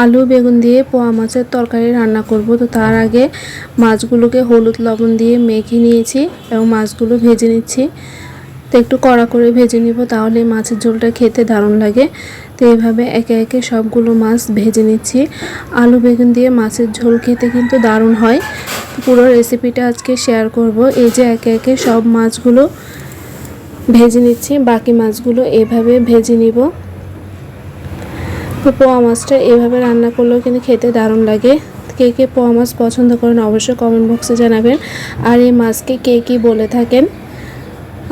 আলু, বেগুন দিয়ে পোয়া মাছের তরকারি রান্না করব। তো তার আগে মাছগুলোকে হলুদ লবণ দিয়ে মেখে নিয়েছি এবং মাছগুলো ভেজে নিচ্ছি। তো একটু কড়া করে ভেজে নিব তাহলে মাছের ঝোলটা খেতে দারুণ লাগে। তো এইভাবে একে একে সবগুলো মাছ ভেজে নিচ্ছি। আলু, বেগুন দিয়ে মাছের ঝোল খেতে কিন্তু দারুণ হয়। পুরো রেসিপিটা আজকে শেয়ার করব। এই যে একে একে সব মাছগুলো ভেজে নিচ্ছি, বাকি মাছগুলো এভাবে ভেজে নিব। তো পোয়া মাছটা এভাবে রান্না করলেও কিন্তু খেতে দারুণ লাগে। কে কে পোয়া মাছ পছন্দ করেন অবশ্যই কমেন্ট বক্সে জানাবেন। আর এই মাছকে কে কী বলে থাকেন?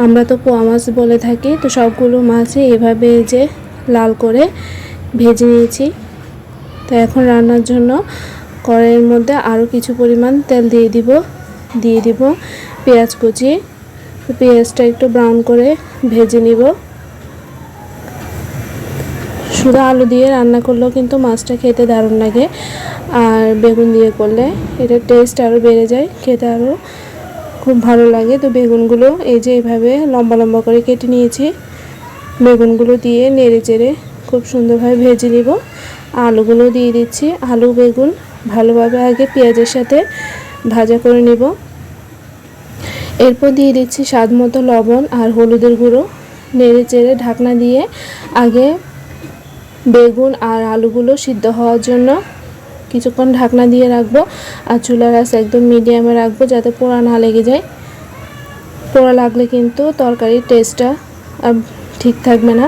আমরা তো পোয়া মাছ বলে থাকি, তো সবগুলো মাছই এভাবে যে লাল করে ভেজে নিয়েছি। তো এখন রান্নার জন্য কড়াইয়ের মধ্যে আরও কিছু পরিমাণ তেল দিয়ে দিব দিয়ে দিব পেঁয়াজ কুচি। পেঁয়াজটা একটু ব্রাউন করে ভেজে নিব। শুধু আলু দিয়ে রান্না করলেও কিন্তু মাছটা খেতে দারুণ লাগে। আর বেগুন দিয়ে করলে এটার টেস্ট আরও বেড়ে যায়, খেতে আরও খুব ভালো লাগে। তো বেগুনগুলো এই যে এভাবে লম্বা লম্বা করে কেটে নিয়েছি। বেগুনগুলো দিয়ে নেড়ে চেড়ে খুব সুন্দরভাবে ভেজে নিব। আলুগুলো দিয়ে দিচ্ছি, আলু, বেগুন ভালোভাবে আগে পেঁয়াজের সাথে ভাজা করে নিব। এরপর দিয়ে দিচ্ছি স্বাদ মতো লবণ আর হলুদের গুঁড়ো। নেড়ে চেড়ে ঢাকনা দিয়ে আগে বেগুন আর আলুগুলো সিদ্ধ হওয়ার জন্য কিছুক্ষণ ঢাকনা দিয়ে রাখব আর চুলা আঁচ একদম মিডিয়ামে রাখব যাতে পোড়া না লেগে যায়। পোড়া লাগলে কিন্তু তরকারির টেস্টটা আর ঠিক থাকবে না।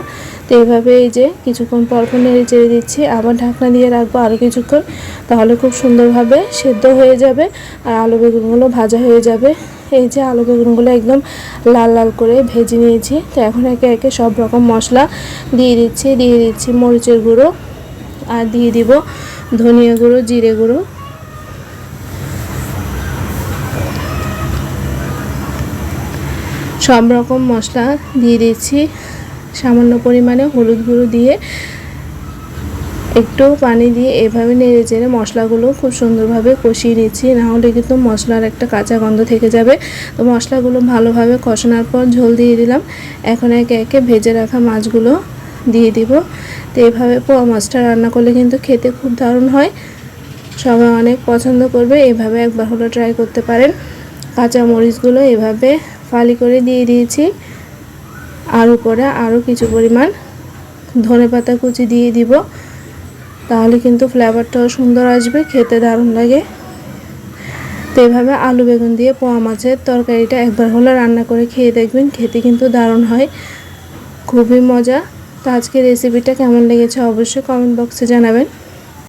তো এইভাবে এই যে কিছুক্ষণ পর পর নেড়ে চেড়ে দিচ্ছি, আবার ঢাকনা দিয়ে রাখব আরও কিছুক্ষণ, তাহলে খুব সুন্দরভাবে সেদ্ধ হয়ে যাবে আর আলু বেগুনগুলো ভাজা হয়ে যাবে। এই যে আলু বেগুনগুলো একদম লাল লাল করে ভেজে নিয়েছি, তো এখন একে একে সব রকম মশলা দিয়ে দিচ্ছি দিয়ে দিচ্ছি মরিচের গুঁড়ো আর দিয়ে দিব ধনিয়া গুঁড়ো, জিরে গুঁড়ো। সব রকম মশলা দিয়ে দিচ্ছি। সামান্য পরিমাণে হলুদ গুঁড়ো দিয়ে একটু পানি দিয়ে এভাবে নেড়ে চেড়ে মশলাগুলো খুব সুন্দরভাবে কষিয়ে নিচ্ছি। নাহলে কিন্তু মশলার একটা কাঁচা গন্ধ থেকে যাবে। তো মশলাগুলো ভালোভাবে কষানোর পর ঝোল দিয়ে দিলাম। এখন একে একে ভেজে রাখা মাছগুলো দিয়ে দিব। তো এইভাবে পোয়া মাছটা রান্না করলে কিন্তু খেতে খুব দারুণ হয়। সবাই অনেক পছন্দ করবে, এভাবে একবার হলো ট্রাই করতে পারেন। কাঁচা মরিচগুলো এভাবে ফালি করে দিয়ে দিয়েছি। আর উপরে আরও কিছু পরিমাণ ধনে পাতা কুচি দিয়ে দিব। তাহলে কিন্তু ফ্লেভারটাও সুন্দর আসবে, খেতে দারুণ লাগে। তো এভাবে আলু বেগুন দিয়ে পোয়া মাছের তরকারিটা একবার হলে রান্না করে খেয়ে দেখবেন, খেতে কিন্তু দারুণ হয়, খুবই মজা। তো আজকে রেসিপিটা কেমন লেগেছে অবশ্যই কমেন্ট বক্সে জানাবেন।